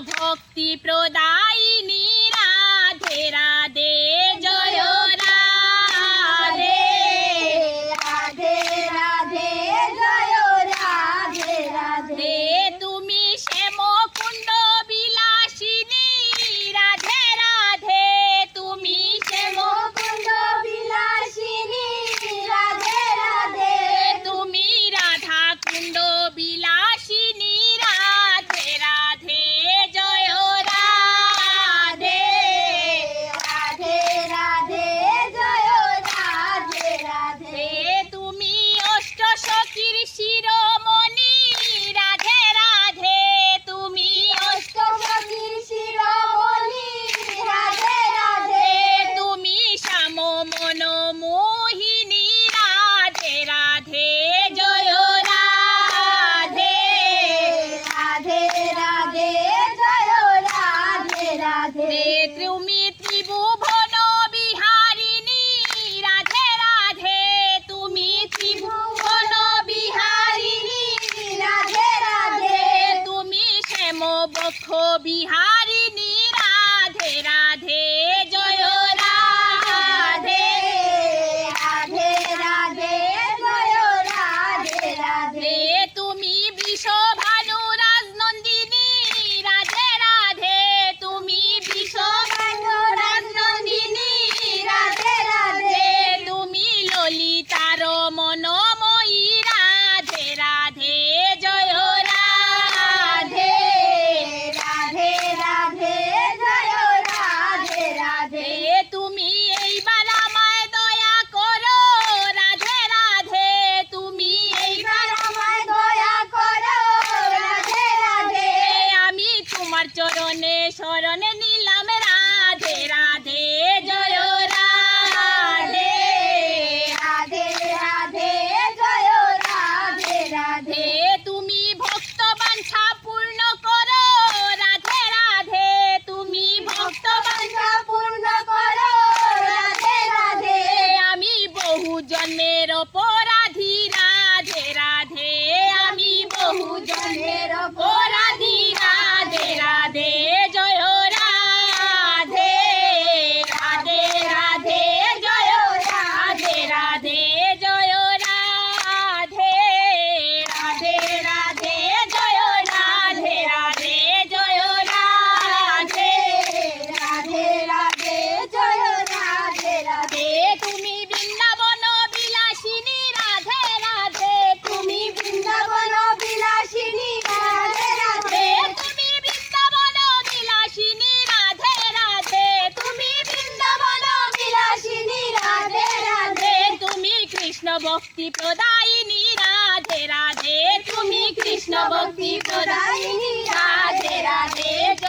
ভক্তি প্রদায়িনী। গোখ বিহারিণী রাধে রাধে। Opo. ভক্তি প্রদায়িনী রাধে রাধে। তুমি কৃষ্ণ ভক্তি প্রদায়িনী রাধে রাধে।